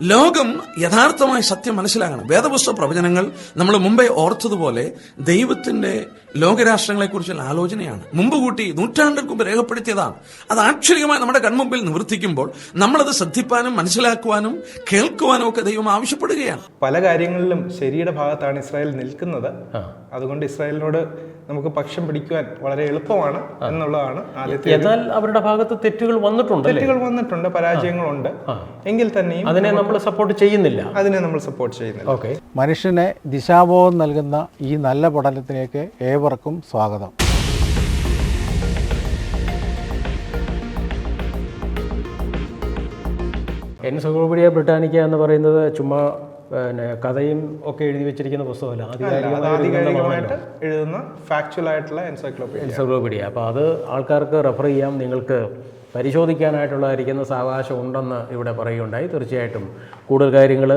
ലോകം യഥാർത്ഥമായ സത്യം മനസ്സിലാകണം. വേദപുസ്തക പ്രവചനങ്ങൾ നമ്മൾ മുമ്പേ ഓർത്തതുപോലെ ദൈവത്തിന്റെ ലോകരാഷ്ട്രങ്ങളെക്കുറിച്ചുള്ള ആലോചനയാണ്. മുമ്പ് കൂട്ടി നൂറ്റാണ്ടുകൾക്ക് മുമ്പ് രേഖപ്പെടുത്തിയതാണ്. അത് ആക്ഷരികമായി നമ്മുടെ കൺമുമ്പിൽ നിവർത്തിക്കുമ്പോൾ നമ്മളത് ശ്രദ്ധിപ്പാനും മനസ്സിലാക്കുവാനും കേൾക്കുവാനും ഒക്കെ ദൈവം ആവശ്യപ്പെടുകയാണ്. പല കാര്യങ്ങളിലും ശരിയുടെ ഭാഗത്താണ് ഇസ്രായേൽ നിൽക്കുന്നത്. അതുകൊണ്ട് ഇസ്രായേലിനോട് നമുക്ക് പക്ഷം പിടിക്കുവാൻ വളരെ എളുപ്പമാണ് എന്നുള്ളതാണ് ആദ്യത്തെ എന്നാൽ അവരുടെ ഭാഗത്ത് തെറ്റുകൾ വന്നിട്ടുണ്ട് തെറ്റുകൾ വന്നിട്ടുണ്ട് പരാജയങ്ങളുണ്ട്. എങ്കിൽ തന്നെയും അതിനെ നമ്മൾ സപ്പോർട്ട് ചെയ്യുന്നില്ല. അതിനെ നമ്മൾ സപ്പോർട്ട് ചെയ്യുന്നില്ല. ഓക്കെ. മനുഷ്യനെ ദിശാബോധം നൽകുന്ന ഈ നല്ല പഠനത്തിലേക്ക് ഏവർക്കും സ്വാഗതം. എൻസൈക്ലോപീഡിയ ബ്രിട്ടാനിക്ക എന്ന് പറയുന്നത് ചുമ്മാ പിന്നെ കഥയും ഒക്കെ എഴുതി വെച്ചിരിക്കുന്ന പുസ്തകമല്ല. ആധികാരികമായിട്ട് എഴുതുന്ന ഫാക്ച്വൽ ആയിട്ടുള്ള എൻസൈക്ലോപീഡിയ എൻസൈക്ലോപീഡിയ അപ്പോൾ അത് ആൾക്കാർക്ക് റെഫർ ചെയ്യാം നിങ്ങൾക്ക് പരിശോധിക്കാനായിട്ടുള്ളതായിരിക്കുന്ന സാവകാശം ഉണ്ടെന്ന് ഇവിടെ പറയുകയുണ്ടായി. തീർച്ചയായിട്ടും കൂടുതൽ കാര്യങ്ങൾ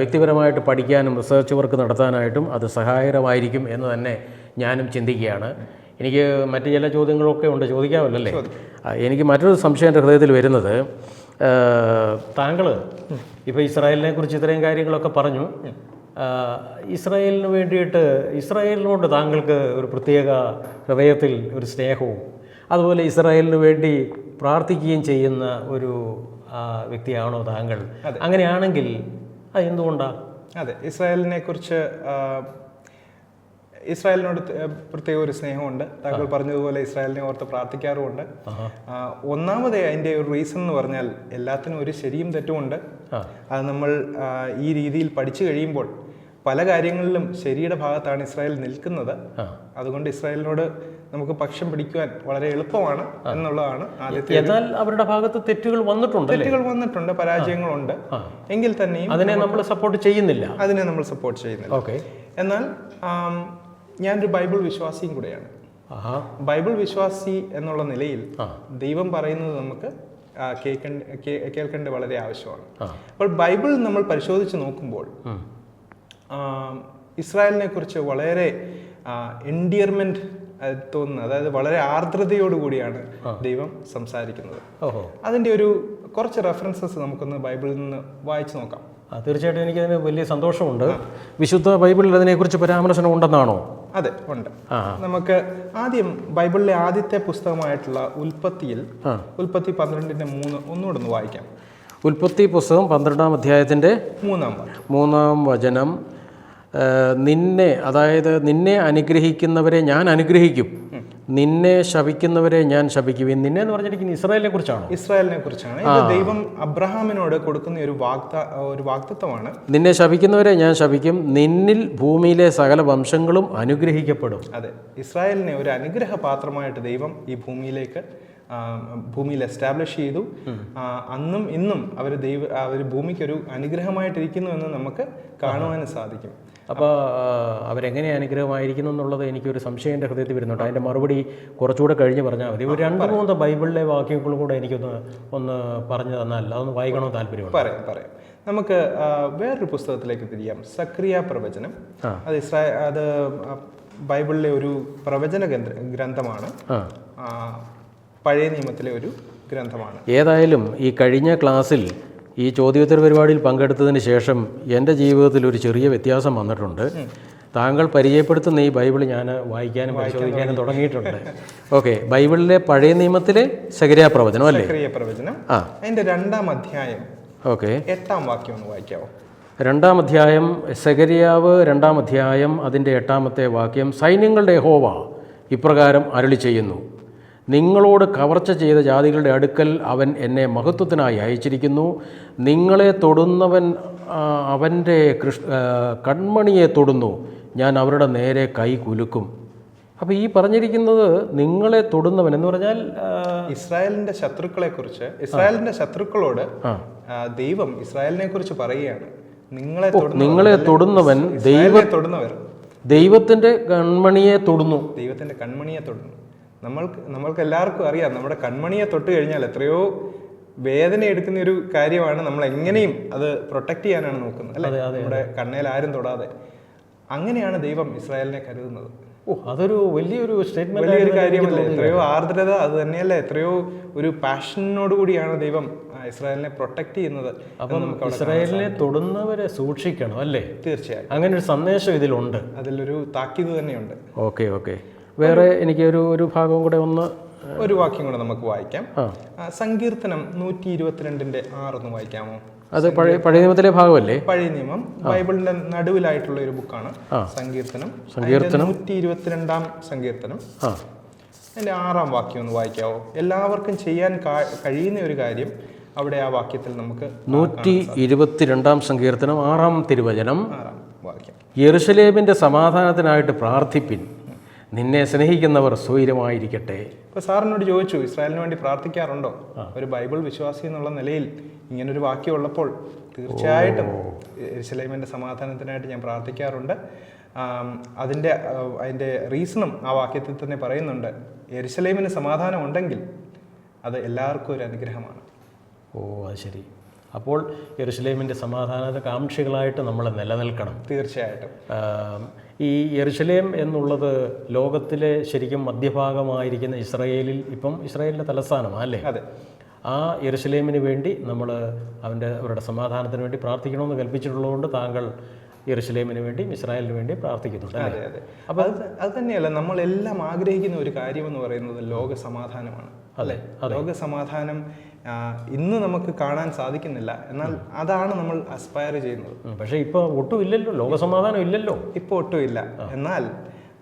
വ്യക്തിപരമായിട്ട് പഠിക്കാനും റിസർച്ച് വർക്ക് നടത്താനായിട്ടും അത് സഹായകരമായിരിക്കും എന്ന് തന്നെ ഞാനും ചിന്തിക്കുകയാണ്. എനിക്ക് മറ്റു ചില ചോദ്യങ്ങളൊക്കെ ഉണ്ട്. ചോദിക്കാമല്ലേ അല്ലേ? എനിക്ക് മറ്റൊരു സംശയം എന്റെ ഹൃദയത്തിൽ വരുന്നത്. താങ്കൾ ഇപ്പോൾ ഇസ്രായേലിനെ കുറിച്ച് ഇത്രയും കാര്യങ്ങളൊക്കെ പറഞ്ഞു. ഇസ്രായേലിന് വേണ്ടിയിട്ട് ഇസ്രായേലിനോട് താങ്കൾക്ക് ഒരു പ്രത്യേക ഹൃദയത്തിൽ ഒരു സ്നേഹവും അതുപോലെ ഇസ്രായേലിന് വേണ്ടി പ്രാർത്ഥിക്കുകയും ചെയ്യുന്ന ഒരു വ്യക്തിയാണോ താങ്കൾ? അങ്ങനെയാണെങ്കിൽ അത് എന്തുകൊണ്ടാണ് അതെ ഇസ്രായേലിനെ കുറിച്ച് ഇസ്രായേലിനോട് പ്രത്യേക ഒരു സ്നേഹമുണ്ട്. താങ്കൾ പറഞ്ഞതുപോലെ ഇസ്രായേലിനെ ഓർത്ത് പ്രാർത്ഥിക്കാറുമുണ്ട്. ഒന്നാമത് അതിന്റെ ഒരു റീസൺ എന്ന് പറഞ്ഞാൽ എല്ലാത്തിനും ഒരു ശരിയും തെറ്റുമുണ്ട് അത് നമ്മൾ ഈ രീതിയിൽ പഠിച്ചു കഴിയുമ്പോൾ പല കാര്യങ്ങളിലും ശരിയുടെ ഭാഗത്താണ് ഇസ്രായേൽ നിൽക്കുന്നത്. അതുകൊണ്ട് ഇസ്രായേലിനോട് നമുക്ക് പക്ഷം പിടിക്കുവാൻ വളരെ എളുപ്പമാണ് എന്നുള്ളതാണ് ആദ്യത്തെ എന്നാൽ അവരുടെ ഭാഗത്ത് തെറ്റുകൾ വന്നിട്ടുണ്ട് തെറ്റുകൾ വന്നിട്ടുണ്ട് പരാജയങ്ങളുണ്ട്. എങ്കിൽ തന്നെയും അതിനെ നമ്മൾ സപ്പോർട്ട് ചെയ്യുന്നില്ല. അതിനെ നമ്മൾ സപ്പോർട്ട് ചെയ്യുന്നില്ല. ഓക്കെ. എന്നാൽ ഞാനൊരു ബൈബിൾ വിശ്വാസിയും കൂടെയാണ്. ബൈബിൾ വിശ്വാസി എന്നുള്ള നിലയിൽ ദൈവം പറയുന്നത് നമുക്ക് കേൾക്കേണ്ട കേൾക്കേണ്ടത് വളരെ ആവശ്യമാണ്. അപ്പോൾ ബൈബിൾ നമ്മൾ പരിശോധിച്ച് നോക്കുമ്പോൾ ഇസ്രായേലിനെ കുറിച്ച് വളരെ എൻഡിയർമെന്റ് തോന്നുന്നത് അതായത് വളരെ ആർദ്രതയോടുകൂടിയാണ് ദൈവം സംസാരിക്കുന്നത്. അതിന്റെ ഒരു കുറച്ച് റെഫറൻസസ് നമുക്കൊന്ന് ബൈബിളിൽ നിന്ന് വായിച്ചു നോക്കാം. തീർച്ചയായിട്ടും എനിക്കതിന് വലിയ സന്തോഷമുണ്ട്. വിശുദ്ധ ബൈബിളിൽ അതിനെക്കുറിച്ച് പരാമർശനം ഉണ്ടെന്നാണോ? അതെ ഉണ്ട്. നമുക്ക് ആദ്യം ബൈബിളിലെ ആദ്യത്തെ പുസ്തകമായിട്ടുള്ള ഉൽപ്പത്തിയിൽ ഉൽപ്പത്തി പന്ത്രണ്ടിന്റെ മൂന്ന് ഒന്നുകൂടെ ഒന്ന് വായിക്കാം. ഉൽപ്പത്തി പുസ്തകം പന്ത്രണ്ടാം അധ്യായത്തിന്റെ മൂന്നാം മൂന്നാം വചനം നിന്നെ അതായത് നിന്നെ അനുഗ്രഹിക്കുന്നവരെ ഞാൻ അനുഗ്രഹിക്കും. നിന്നെ ശപിക്കുന്നവരെ ഞാൻ ശപിക്കും നിന്നെ എന്ന് പറഞ്ഞിരിക്കുന്നത് ഇസ്രായേലിനെ കുറിച്ചാണ്? ഇസ്രായേലിനെ കുറിച്ചാണ്. ഇത് ദൈവം അബ്രഹാമിനോട് കൊടുക്കുന്ന ഒരു വാഗ്ദ ഒരു വാഗ്ദത്വമാണ് നിന്നെ ശപിക്കുന്നവരെ ഞാൻ ശപിക്കും നിന്നിൽ ഭൂമിയിലെ സകല വംശങ്ങളും അനുഗ്രഹിക്കപ്പെടും. അതെ. ഇസ്രായേലിനെ ഒരു അനുഗ്രഹ പാത്രമായിട്ട് ദൈവം ഈ ഭൂമിയിലേക്ക് ഭൂമിയിൽ എസ്റ്റാബ്ലിഷ് ചെയ്തു. അന്നും ഇന്നും അവർ ദൈവ അവർ ഭൂമിക്ക് ഒരു അനുഗ്രഹമായിട്ടിരിക്കുന്നു എന്ന് നമുക്ക് കാണുവാനും സാധിക്കും. അപ്പോൾ അവരെങ്ങനെ അനുഗ്രഹമായിരിക്കുന്നു എന്നുള്ളത് എനിക്കൊരു സംശയം എന്റെ ഹൃദയത്തിൽ വരുന്നുണ്ട്. അതിന്റെ മറുപടി കുറച്ചുകൂടെ കഴിഞ്ഞ് പറഞ്ഞാൽ മതി. ഒരു രണ്ട് മൂന്ന് ബൈബിളിലെ വാക്യങ്ങളും കൂടെ എനിക്കൊന്ന് ഒന്ന് പറഞ്ഞു തന്നാൽ അതൊന്ന് വായിക്കണമെന്ന് താല്പര്യമുണ്ട്. പറയാം പറയാം. നമുക്ക് വേറൊരു പുസ്തകത്തിലേക്ക് തിരിയാം. സക്രിയ പ്രവചനം. അത് അത് ബൈബിളിലെ ഒരു പ്രവചന ഗ്രന്ഥ- ഗ്രന്ഥമാണ്. പഴയ നിയമത്തിലെ ഒരു ഗ്രന്ഥമാണ്. ഏതായാലും ഈ കഴിഞ്ഞ ക്ലാസ്സിൽ ഈ ചോദ്യോത്തര പരിപാടിയിൽ പങ്കെടുത്തതിന് ശേഷം എന്റെ ജീവിതത്തിൽ ഒരു ചെറിയ വ്യത്യാസം വന്നിട്ടുണ്ട്. താങ്കൾ പരിചയപ്പെടുത്തുന്ന ഈ ബൈബിൾ ഞാൻ വായിക്കാനും പരിശോധിക്കാനും തുടങ്ങിയിട്ടുണ്ട്. ഓക്കെ ബൈബിളിലെ പഴയ നിയമത്തിലെ സകരിയാ പ്രവചനം അല്ലേ? പ്രവചനം. ആ. അതിന്റെ രണ്ടാം അധ്യായം. ഓക്കെ. എട്ടാം വാക്യം ഒന്ന് വായിക്കാവോ? രണ്ടാം അധ്യായം സെഗരിയാവ് രണ്ടാം അധ്യായം അതിന്റെ എട്ടാമത്തെ വാക്യം സൈന്യങ്ങളുടെ ഹോവ ഇപ്രകാരം അരളി ചെയ്യുന്നു. നിങ്ങളോട് കവർച്ച ചെയ്ത ജാതികളുടെ അടുക്കൽ അവൻ എന്നെ മഹത്വത്തിനായി അയച്ചിരിക്കുന്നു. നിങ്ങളെ തൊടുന്നവൻ അവന്റെ കൃഷ് കൺമണിയെ തൊടുന്നു. ഞാൻ അവരുടെ നേരെ കൈ കുലുക്കും. അപ്പോൾ ഈ പറഞ്ഞിരിക്കുന്നത് നിങ്ങളെ തൊടുന്നവൻ എന്ന് പറഞ്ഞാൽ ഇസ്രായേലിന്റെ ഇസ്രായേലിന്റെ ശത്രുക്കളെ കുറിച്ച് ഇസ്രായേലിന്റെ ശത്രുക്കളോട് ദൈവം ഇസ്രായേലിനെ കുറിച്ച് പറയുകയാണ്. നിങ്ങളെ നിങ്ങളെ തൊടുന്നവൻ ദൈവം തൊടുന്നവർ. ദൈവത്തിന്റെ കൺമണിയെ തൊടുന്നു. ദൈവത്തിന്റെ കൺമണിയെ തൊടുന്നു. നമ്മൾക്ക് നമ്മൾക്ക് എല്ലാവർക്കും അറിയാം. നമ്മുടെ കൺമണിയെ തൊട്ട് കഴിഞ്ഞാൽ എത്രയോ വേദന എടുക്കുന്ന ഒരു കാര്യമാണ് നമ്മൾ എങ്ങനെയും അത് പ്രൊട്ടക്ട് ചെയ്യാനാണ് നോക്കുന്നത് അല്ലെ? നമ്മുടെ കണ്ണയിൽ ആരും തൊടാതെ. അങ്ങനെയാണ് ദൈവം ഇസ്രായേലിനെ കരുതുന്നത്. ഓ അതൊരു വലിയൊരു സ്റ്റേറ്റ്മെന്റ് വലിയൊരു കാര്യമല്ലേ? എത്രയോ ആർദ്രത അത് തന്നെയല്ലേ? എത്രയോ ഒരു പാഷനോട് കൂടിയാണ് ദൈവം ഇസ്രായേലിനെ പ്രൊട്ടക്ട് ചെയ്യുന്നത് അപ്പം നമുക്ക് ഇസ്രായേലിനെ തൊടുന്നവരെ സൂക്ഷിക്കണം അല്ലേ? തീർച്ചയായും. അങ്ങനെ ഒരു സന്ദേശം ഇതിലുണ്ട്. അതിലൊരു താക്കീത് തന്നെയുണ്ട്. Okay okay. വേറെ എനിക്ക് ഒരു ഒരു ഭാഗവും കൂടെ ഒന്ന് ഒരു വാക്യം കൂടെ നമുക്ക് വായിക്കാം. സങ്കീർത്തനം നൂറ്റി ഇരുപത്തിരണ്ടിന്റെ ആറൊന്ന് വായിക്കാമോ? അത് പഴയ പഴയ നിയമത്തിലെ ഭാഗമല്ലേ? പഴയ നിയമം. ബൈബിളിന്റെ നടുവിലായിട്ടുള്ള ഒരു ബുക്കാണ്. സങ്കീർത്തനം. സങ്കീർത്തനം. നൂറ്റി ഇരുപത്തിരണ്ടാം സങ്കീർത്തനം. അതിന്റെ ആറാം വാക്യം ഒന്ന് വായിക്കാവോ? എല്ലാവർക്കും ചെയ്യാൻ കഴിയുന്ന ഒരു കാര്യം അവിടെ ആ വാക്യത്തിൽ നമുക്ക് നൂറ്റി ഇരുപത്തിരണ്ടാം സങ്കീർത്തനം ആറാം തിരുവചനം. യെറുസലേമിന്റെ സമാധാനത്തിനായിട്ട് പ്രാർത്ഥിപ്പിൻ. നിന്നെ സ്നേഹിക്കുന്നവർ സ്വൈരമായിരിക്കട്ടെ. ഇപ്പൊ സാറിനോട് ചോദിച്ചു ഇസ്രായേലിന് വേണ്ടി പ്രാർത്ഥിക്കാറുണ്ടോ? ഒരു ബൈബിൾ വിശ്വാസി എന്നുള്ള നിലയിൽ ഇങ്ങനൊരു വാക്യം ഉള്ളപ്പോൾ തീർച്ചയായിട്ടും ഇസ്ലൈമിന്റെ സമാധാനത്തിനായിട്ട് ഞാൻ പ്രാർത്ഥിക്കാറുണ്ട്. അതിന്റെ അതിന്റെ റീസണും ആ വാക്യത്തിൽ തന്നെ പറയുന്നുണ്ട്. എരിശലൈമിന് സമാധാനം ഉണ്ടെങ്കിൽ അത് എല്ലാവർക്കും ഒരു അനുഗ്രഹമാണ്. ഓ അത് ശരി. അപ്പോൾ യെറുസലേമിന്റെ സമാധാനത്തെ കാംക്ഷികളായിട്ട് നമ്മൾ നിലനിൽക്കണം. തീർച്ചയായിട്ടും. ഈ എറുസലേം എന്നുള്ളത് ലോകത്തിലെ ശരിക്കും മധ്യഭാഗമായിരിക്കുന്ന ഇസ്രയേലിൽ ഇപ്പം ഇസ്രയേലിന്റെ തലസ്ഥാനമാണ് അല്ലേ? അതെ. ആ എറുസലേമിന് വേണ്ടി നമ്മൾ അവന്റെ അവരുടെ സമാധാനത്തിന് വേണ്ടി പ്രാർത്ഥിക്കണമെന്ന് കൽപ്പിച്ചിട്ടുള്ളതുകൊണ്ട് താങ്കൾ യെറുസലേമിന് വേണ്ടിയും ഇസ്രായേലിന് വേണ്ടിയും പ്രാർത്ഥിക്കുന്നുണ്ട് അതെ അതെ. അപ്പോൾ അത് അത് തന്നെയല്ല നമ്മളെല്ലാം ആഗ്രഹിക്കുന്ന ഒരു കാര്യം എന്ന് പറയുന്നത് ലോക സമാധാനമാണ് അല്ലേ ലോക സമാധാനം ഇന്ന് നമുക്ക് കാണാൻ സാധിക്കുന്നില്ല. എന്നാൽ അതാണ് നമ്മൾ അസ്പയർ ചെയ്യുന്നത്. പക്ഷേ ഇപ്പോൾ ഒട്ടും ഇല്ലല്ലോ. ലോകസമാധാനം ഇല്ലല്ലോ. ഇപ്പോൾ ഒട്ടും ഇല്ല എന്നാൽ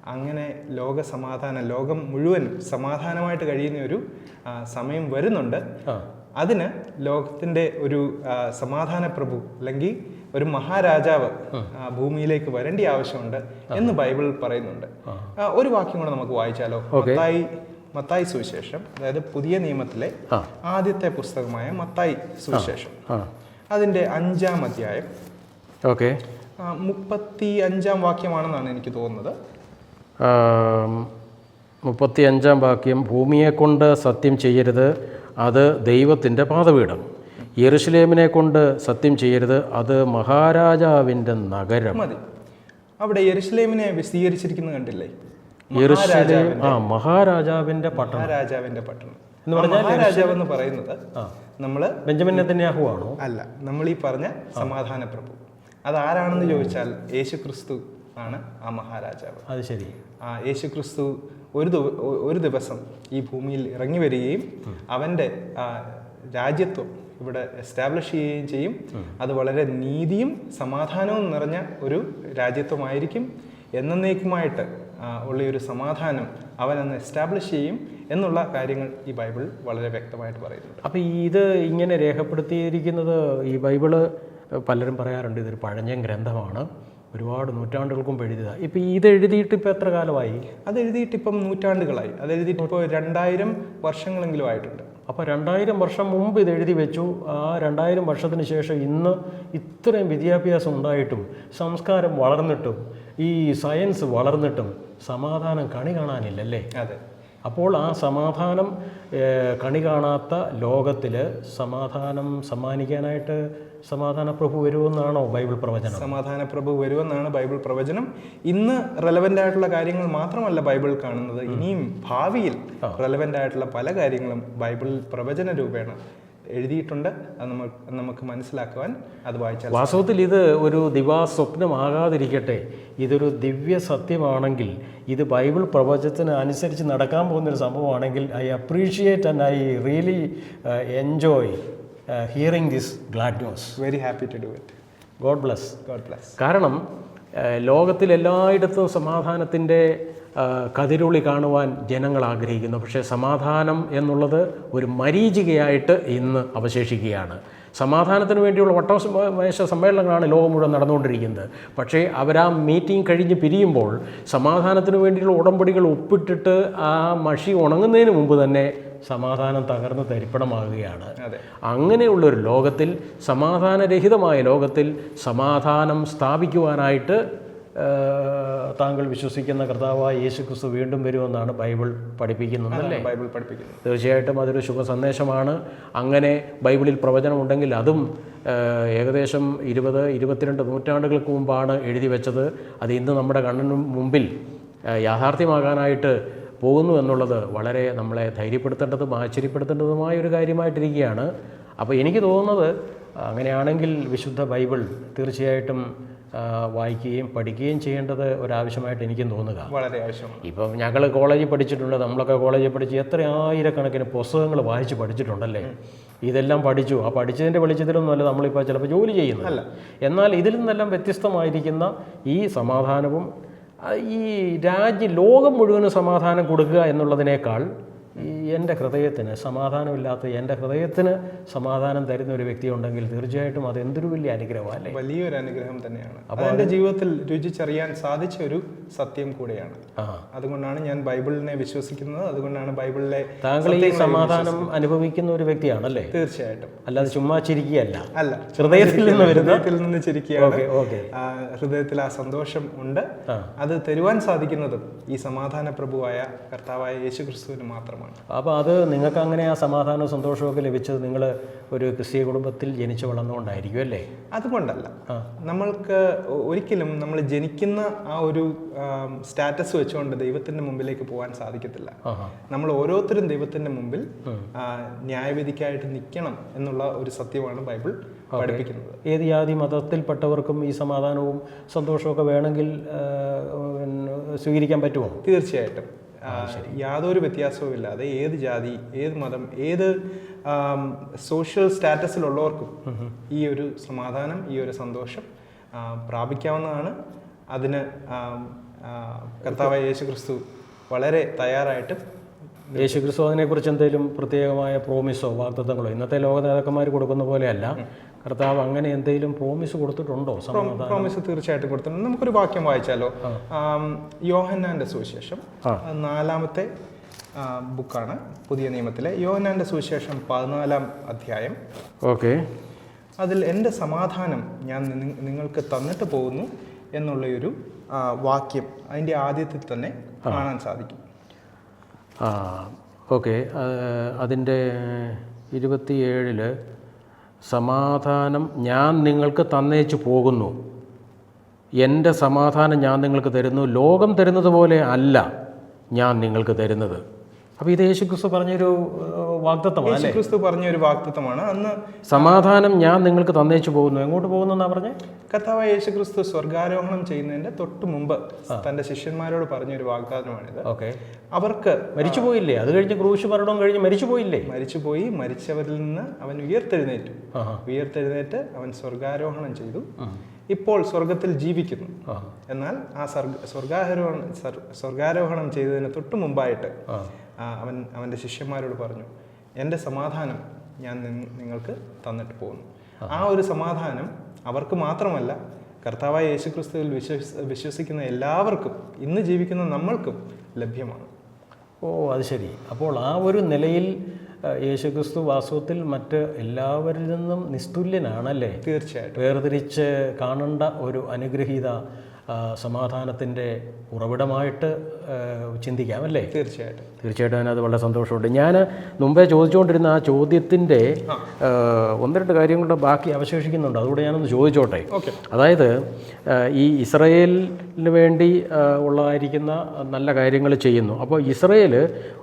അങ്ങനെ ലോക സമാധാനം ലോകം മുഴുവൻ സമാധാനമായിട്ട് കഴിയുന്ന ഒരു സമയം വരുന്നുണ്ട്. അതിന് ലോകത്തിന്റെ ഒരു സമാധാന പ്രഭു അല്ലെങ്കിൽ ഒരു മഹാരാജാവ് ഭൂമിയിലേക്ക് വരേണ്ട ആവശ്യമുണ്ട് എന്ന് ബൈബിൾ പറയുന്നുണ്ട്. ഒരു വാക്യം കൂടെ നമുക്ക് വായിച്ചാലോ? മത്തായി മത്തായി സുവിശേഷം അതായത് പുതിയ നിയമത്തിലെ ആദ്യത്തെ പുസ്തകമായ മത്തായി സുവിശേഷം. അതിന്റെ അഞ്ചാം അധ്യായം. ഓക്കെ. മുപ്പത്തി അഞ്ചാം വാക്യമാണെന്നാണ് എനിക്ക് തോന്നുന്നത്. മുപ്പത്തി അഞ്ചാം വാക്യം ഭൂമിയെ കൊണ്ട് സത്യം ചെയ്യരുത് അത് ദൈവത്തിന്റെ പാതപീഠം. യെറുസലേമിനെ കൊണ്ട് സത്യം ചെയ്യരുത് അത് മഹാരാജാവിന്റെ നഗരം. മതി. അവിടെ യെരുസലേമിനെ വിശദീകരിച്ചിരിക്കുന്നത് കണ്ടില്ലേ? യെറുസലേം ആ മഹാരാജാവിന്റെ പട്ടണം. രാജാവിന്റെ പട്ടണം. എന്ന് പറഞ്ഞാൽ രാജാവ് എന്ന് പറയുന്നത് നമ്മൾ ബെഞ്ചമിൻ നെതന്യാഹു ആണോ അല്ല നമ്മൾ ഈ പറഞ്ഞ സമാധാന പ്രഭു. അതാരാണെന്ന് ചോദിച്ചാൽ യേശു ക്രിസ്തു ആണ് ആ മഹാരാജാവ്. അത് ശരി. ആ യേശു ക്രിസ്തു ഒരു ഒരു ദിവസം ഈ ഭൂമിയിൽ ഇറങ്ങി വരികയും അവന്റെ ആ, രാജ്യത്വം ഇവിടെ എസ്റ്റാബ്ലിഷ് ചെയ്യുകയും ചെയ്യും. അത് വളരെ നീതിയും സമാധാനവും നിറഞ്ഞ ഒരു രാജ്യത്വമായിരിക്കും. എന്നേക്കുമായിട്ട് ആ, ഉള്ള ഒരു സമാധാനം അവനെന്ന് എസ്റ്റാബ്ലിഷ് ചെയ്യും എന്നുള്ള കാര്യങ്ങൾ ഈ ബൈബിൾ വളരെ വ്യക്തമായിട്ട് പറയുന്നുണ്ട്. അപ്പോൾ ഇത് ഇങ്ങനെ രേഖപ്പെടുത്തിയിരിക്കുന്നത് ഈ ബൈബിൾ പലരും പറയാറുണ്ട് ഇതൊരു പഴഞ്ഞൻ ഗ്രന്ഥമാണ്. ഒരുപാട് നൂറ്റാണ്ടുകൾക്കും എഴുതിയതാണ് ഇപ്പം ഇത് എഴുതിയിട്ട് ഇപ്പോൾ എത്ര കാലമായി? അത് എഴുതിയിട്ട് ഇപ്പം നൂറ്റാണ്ടുകളായി. അത് എഴുതിയിട്ട് ഇപ്പോൾ രണ്ടായിരം വർഷങ്ങളെങ്കിലും ആയിട്ടുണ്ട്. അപ്പോൾ രണ്ടായിരം വർഷം മുമ്പ് ഇത് എഴുതി വെച്ചു. ആ രണ്ടായിരം വർഷത്തിന് ശേഷം ഇന്ന് ഇത്രയും വിദ്യാഭ്യാസം ഉണ്ടായിട്ടും സംസ്കാരം വളർന്നിട്ടും ഈ സയൻസ് വളർന്നിട്ടും സമാധാനം കണി കാണാനില്ലല്ലേ? അതെ. അപ്പോൾ ആ സമാധാനം കണി കാണാത്ത ലോകത്തിൽ സമാധാനം സമ്മാനിക്കാനായിട്ട് സമാധാന പ്രഭു വരുമെന്നാണോ ബൈബിൾ പ്രവചനം? സമാധാന പ്രഭു വരുമെന്നാണ് ബൈബിൾ പ്രവചനം. ഇന്ന് റെലവെന്റ് ആയിട്ടുള്ള കാര്യങ്ങൾ മാത്രമല്ല ബൈബിൾ കാണുന്നത്. ഇനിയും ഭാവിയിൽ റെലവെന്റ് ആയിട്ടുള്ള പല കാര്യങ്ങളും ബൈബിൾ പ്രവചന രൂപേണ എഴുതിയിട്ടുണ്ട്. അത് നമുക്ക് നമുക്ക് മനസ്സിലാക്കുവാൻ അത് വായിച്ചാൽ വാസ്തവത്തിൽ ഇത് ഒരു ദിവാസ്വപ്നമാകാതിരിക്കട്ടെ ഇതൊരു ദിവ്യ സത്യമാണെങ്കിൽ ഇത് ബൈബിൾ പ്രവചനത്തിന് അനുസരിച്ച് നടക്കാൻ പോകുന്നൊരു സംഭവമാണെങ്കിൽ I appreciate and I really enjoy hearing this glad news very happy to do it God bless God bless കാരണം ലോകത്തിലെല്ലായിടത്തും ലോകത്തിൽ എല്ലായിടത്തും സമാധാനത്തിന്റെ കതിരുളി കാണുവാൻ ജനങ്ങൾ ആഗ്രഹിക്കുന്നു. പക്ഷേ സമാധാനം എന്നുള്ളത് ഒരു മരീചികയായിട്ട് ഇന്ന് അവശേഷിക്കുകയാണ്. സമാധാനത്തിന് വേണ്ടിയുള്ള വട്ടമേശ സമ്മേളനങ്ങളാണ് ലോകം മുഴുവൻ നടന്നുകൊണ്ടിരിക്കുന്നത്. പക്ഷേ അവരാ മീറ്റിംഗ് കഴിഞ്ഞ് പിരിയുമ്പോൾ സമാധാനത്തിന് വേണ്ടിയുള്ള ഉടമ്പടികൾ ഒപ്പിട്ടിട്ട് ആ മഷി ഉണങ്ങുന്നതിന് മുമ്പ് തന്നെ സമാധാനം തകർന്ന് തരിപ്പണമാകുകയാണ്. അങ്ങനെയുള്ള അങ്ങനെയുള്ളൊരു ലോകത്തിൽ സമാധാനരഹിതമായ ലോകത്തിൽ സമാധാനം സ്ഥാപിക്കുവാനായിട്ട് താങ്കൾ വിശ്വസിക്കുന്ന കർത്താവായ യേശു ക്രിസ്തു വീണ്ടും വരുമെന്നാണ് ബൈബിൾ പഠിപ്പിക്കുന്നത് അല്ലേ? ബൈബിൾ പഠിപ്പിക്കുന്നത്. തീർച്ചയായിട്ടും അതൊരു ശുഭ സന്ദേശമാണ് അങ്ങനെ ബൈബിളിൽ പ്രവചനമുണ്ടെങ്കിൽ അതും ഏകദേശം ഇരുപത് ഇരുപത്തിരണ്ട് നൂറ്റാണ്ടുകൾക്ക് മുമ്പാണ് എഴുതി വെച്ചത്. അത് ഇന്ന് നമ്മുടെ കണ്ണിന് മുമ്പിൽ യാഥാർത്ഥ്യമാകാനായിട്ട് പോകുന്നു എന്നുള്ളത് വളരെ നമ്മളെ ധൈര്യപ്പെടുത്തേണ്ടതും ആശ്ചര്യപ്പെടുത്തേണ്ടതുമായ ഒരു കാര്യമായിട്ടിരിക്കുകയാണ്. അപ്പോൾ എനിക്ക് തോന്നുന്നത് അങ്ങനെയാണെങ്കിൽ വിശുദ്ധ ബൈബിൾ തീർച്ചയായിട്ടും വായിക്കുകയും പഠിക്കുകയും ചെയ്യേണ്ടത് ഒരാവശ്യമായിട്ട് എനിക്കും തോന്നുക. വളരെ ആവശ്യം ഇപ്പം ഞങ്ങൾ കോളേജിൽ പഠിച്ചിട്ടുണ്ട് നമ്മളൊക്കെ കോളേജിൽ പഠിച്ച് എത്ര ആയിരക്കണക്കിന് പുസ്തകങ്ങൾ വായിച്ച് പഠിച്ചിട്ടുണ്ടല്ലേ? ഇതെല്ലാം പഠിച്ചു. ആ പഠിച്ചതിന്റെ വെളിച്ചത്തിലൊന്നുമല്ല നമ്മളിപ്പോൾ ചിലപ്പോൾ ജോലി ചെയ്യുന്നത്. എന്നാൽ ഇതിൽ നിന്നെല്ലാം വ്യത്യസ്തമായിരിക്കുന്ന ഈ സമാധാനവും ഈ രാജ്യ ലോകം മുഴുവനും സമാധാനം കൊടുക്കുക എന്നുള്ളതിനേക്കാൾ ഈ എന്റെ ഹൃദയത്തിന് സമാധാനമില്ലാത്ത എന്റെ ഹൃദയത്തിന് സമാധാനം തരുന്ന ഒരു വ്യക്തി ഉണ്ടെങ്കിൽ തീർച്ചയായിട്ടും അത് എന്തൊരു വലിയ അനുഗ്രഹമാണ് അല്ലേ വലിയൊരു അനുഗ്രഹം തന്നെയാണ്. അപ്പോൾ എന്റെ ജീവിതത്തിൽ രുചിച്ചറിയാൻ സാധിച്ച ഒരു സത്യം കൂടെയാണ്. ആ. അതുകൊണ്ടാണ് ഞാൻ ബൈബിളിനെ വിശ്വസിക്കുന്നത്. അതുകൊണ്ടാണ് ബൈബിളിലെ താങ്കൾ ഈ സമാധാനം അനുഭവിക്കുന്ന ഒരു വ്യക്തിയാണല്ലേ? തീർച്ചയായിട്ടും. അല്ലാതെ ചുമ്മാ ചിരിക്കുകയല്ല. അല്ല. ഹൃദയത്തിൽ നിന്ന് ഹൃദയത്തിൽ നിന്ന് ചിരിക്കുകയാണ്. ഹൃദയത്തിൽ ആ സന്തോഷം ഉണ്ട്. അത് തരുവാൻ സാധിക്കുന്നതും ഈ സമാധാന പ്രഭുവായ കർത്താവായ യേശു ക്രിസ്തുവിന് മാത്രമാണ് അപ്പോൾ അത് നിങ്ങൾക്ക് അങ്ങനെ ആ സമാധാനവും സന്തോഷവും ഒക്കെ ലഭിച്ചത് നിങ്ങൾ ഒരു ക്രിസ്തീയ കുടുംബത്തിൽ ജനിച്ചു വളർന്നുകൊണ്ടായിരിക്കും അല്ലേ? അതുകൊണ്ടല്ല. നമ്മൾക്ക് ഒരിക്കലും നമ്മൾ ജനിക്കുന്ന ആ ഒരു സ്റ്റാറ്റസ് വെച്ചുകൊണ്ട് ദൈവത്തിന്റെ മുമ്പിലേക്ക് പോകാൻ സാധിക്കത്തില്ല. നമ്മൾ ഓരോരുത്തരും ദൈവത്തിന്റെ മുമ്പിൽ ന്യായവിധിക്കായിട്ട് നിൽക്കണം എന്നുള്ള ഒരു സത്യമാണ് ബൈബിൾ പഠിപ്പിക്കുന്നത്. ഏത് ജാതി മതത്തിൽപ്പെട്ടവർക്കും ഈ സമാധാനവും സന്തോഷവും ഒക്കെ വേണമെങ്കിൽ സ്വീകരിക്കാൻ പറ്റുമോ? തീർച്ചയായിട്ടും. യാതൊരു വ്യത്യാസവും ഇല്ലാതെ ഏത് ജാതി ഏത് മതം ഏത് സോഷ്യൽ സ്റ്റാറ്റസിലുള്ളവർക്കും ഈ ഒരു സമാധാനം ഈ ഒരു സന്തോഷം പ്രാപിക്കാവുന്നതാണ്. അതിന് കർത്താവായ യേശു ക്രിസ്തു വളരെ തയ്യാറായിട്ട് യേശു ക്രിസ്തു അതിനെക്കുറിച്ച് എന്തെങ്കിലും പ്രത്യേകമായ പ്രോമിസോ വാഗ്ദത്തങ്ങളോ? ഇന്നത്തെ ലോക നേതാക്കന്മാർ കൊടുക്കുന്ന പോലെയല്ല. കർത്താവ് അങ്ങനെ എന്തെങ്കിലും പ്രോമിസ് കൊടുത്തിട്ടുണ്ടോ? പ്രോമിസ് തീർച്ചയായിട്ടും കൊടുത്തിട്ടുണ്ട്. നമുക്കൊരു വാക്യം വായിച്ചാലോ? യോഹന്നാന്റെ സുവിശേഷം നാലാമത്തെ ബുക്കാണ് പുതിയ നിയമത്തിലെ യോഹന്നാന്റെ സുവിശേഷം പതിനാലാം അധ്യായം. ഓക്കെ. അതിൽ എന്റെ സമാധാനം ഞാൻ നിങ്ങൾക്ക് തന്നിട്ട് പോകുന്നു എന്നുള്ള ഒരു വാക്യം അതിന്റെ ആദ്യത്തിൽ തന്നെ കാണാൻ സാധിക്കും. ആ ഓക്കെ. അതിന്റെ ഇരുപത്തിയേഴിൽ സമാധാനം ഞാൻ നിങ്ങൾക്ക് തന്നേച്ചു പോകുന്നു. എന്റെ സമാധാനം ഞാൻ നിങ്ങൾക്ക് തരുന്നു. ലോകം തരുന്നത് പോലെ അല്ല ഞാൻ നിങ്ങൾക്ക് തരുന്നത്. അപ്പോൾ ഇത് യേശു ക്രിസ്തു പറഞ്ഞൊരു വാഗ്ദത്വമാണ് അല്ലേ? ക്രിസ്തു പറഞ്ഞ ഒരു വാക്തത്വമാണ് അന്ന് സമാധാനം ഞാൻ നിങ്ങൾക്ക് തന്നേച്ചു പോകുന്നു. എങ്ങോട്ട് പോകുന്നു എന്നാ പറഞ്ഞേ? കർത്താവായ യേശു ക്രിസ്തു സ്വർഗാരോഹണം ചെയ്യുന്നതിന്റെ തൊട്ട് മുമ്പ് തന്റെ ശിഷ്യന്മാരോട് പറഞ്ഞ ഒരു വാഗ്ദാനമാണിത്. ഓക്കെ. അവർക്ക് മരിച്ചു പോയില്ലേ അത് കഴിഞ്ഞ് ക്രൂശ് മരണവും കഴിഞ്ഞ് മരിച്ചു പോയില്ലേ മരിച്ചു പോയി മരിച്ചവരിൽ നിന്ന് അവൻ ഉയർത്തെഴുന്നേറ്റു. ഉയർത്തെഴുന്നേറ്റ് അവൻ സ്വർഗാരോഹണം ചെയ്തു. ഇപ്പോൾ സ്വർഗത്തിൽ ജീവിക്കുന്നു. എന്നാൽ ആ സ്വർഗ സ്വർഗാരോഹണം സ്വർഗാരോഹണം ചെയ്തതിന് തൊട്ട് മുമ്പായിട്ട് അവൻ അവന്റെ ശിഷ്യന്മാരോട് പറഞ്ഞു എന്റെ സമാധാനം ഞാൻ നിങ്ങൾക്ക് തന്നിട്ട് പോകുന്നു. ആ. ഒരു സമാധാനം അവർക്ക് മാത്രമല്ല കർത്താവായ യേശുക്രിസ്തുവിൽ വിശ്വസ് വിശ്വസിക്കുന്ന എല്ലാവർക്കും ഇന്ന് ജീവിക്കുന്ന നമ്മൾക്കും ലഭ്യമാണ്. ഓ അത് ശരി. അപ്പോൾ ആ ഒരു നിലയിൽ യേശുക്രിസ്തു വാസ്തവത്തിൽ മറ്റ് എല്ലാവരിൽ നിന്നും നിസ്തുല്യനാണല്ലേ? തീർച്ചയായിട്ടും. വേർതിരിച്ച് കാണേണ്ട ഒരു അനുഗ്രഹീത സമാധാനത്തിന്റെ ഉറവിടമായിട്ട് ചിന്തിക്കാം അല്ലേ? തീർച്ചയായിട്ടും. തീർച്ചയായിട്ടും അതിനകത്ത് വളരെ സന്തോഷമുണ്ട്. ഞാൻ മുമ്പേ ചോദിച്ചുകൊണ്ടിരുന്ന ആ ചോദ്യത്തിന്റെ ഒന്ന് രണ്ട് കാര്യങ്ങളുടെ ബാക്കി അവശേഷിക്കുന്നുണ്ട്. അതുകൂടെ ഞാനൊന്ന് ചോദിച്ചോട്ടെ? ഓക്കെ. അതായത് ഈ ഇസ്രയേലിന് വേണ്ടി ഉള്ളതായിരിക്കുന്ന നല്ല കാര്യങ്ങൾ ചെയ്യുന്നു. അപ്പോൾ ഇസ്രയേൽ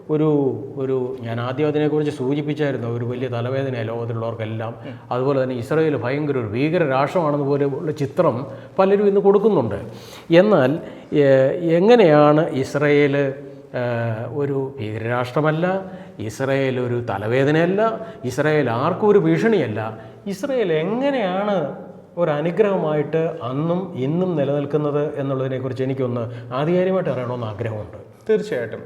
ഒരു ഒരു ഞാൻ ആദ്യം അതിനെക്കുറിച്ച് സൂചിപ്പിച്ചായിരുന്നു ഒരു വലിയ തലവേദന ലോകത്തിലുള്ളവർക്കെല്ലാം. അതുപോലെ തന്നെ ഇസ്രയേൽ ഭയങ്കര ഒരു ഭീകര രാഷ്ട്രമാണെന്ന് പോലെ ഉള്ള ചിത്രം പലരും ഇന്ന് കൊടുക്കുന്നുണ്ട്. എന്നാൽ എങ്ങനെയാണ് ഇസ്രയേൽ ഒരു ഭീകരരാഷ്ട്രമല്ല ഇസ്രയേൽ ഒരു തലവേദനയല്ല ഇസ്രയേൽ ആർക്കും ഒരു ഭീഷണിയല്ല ഇസ്രയേൽ എങ്ങനെയാണ് ഒരു അനുഗ്രഹമായിട്ട് അന്നും ഇന്നും നിലനിൽക്കുന്നത് എന്നുള്ളതിനെക്കുറിച്ച് എനിക്കൊന്ന് ആധികാരികമായിട്ട് അറിയണമെന്ന് ആഗ്രഹമുണ്ട്. തീർച്ചയായിട്ടും.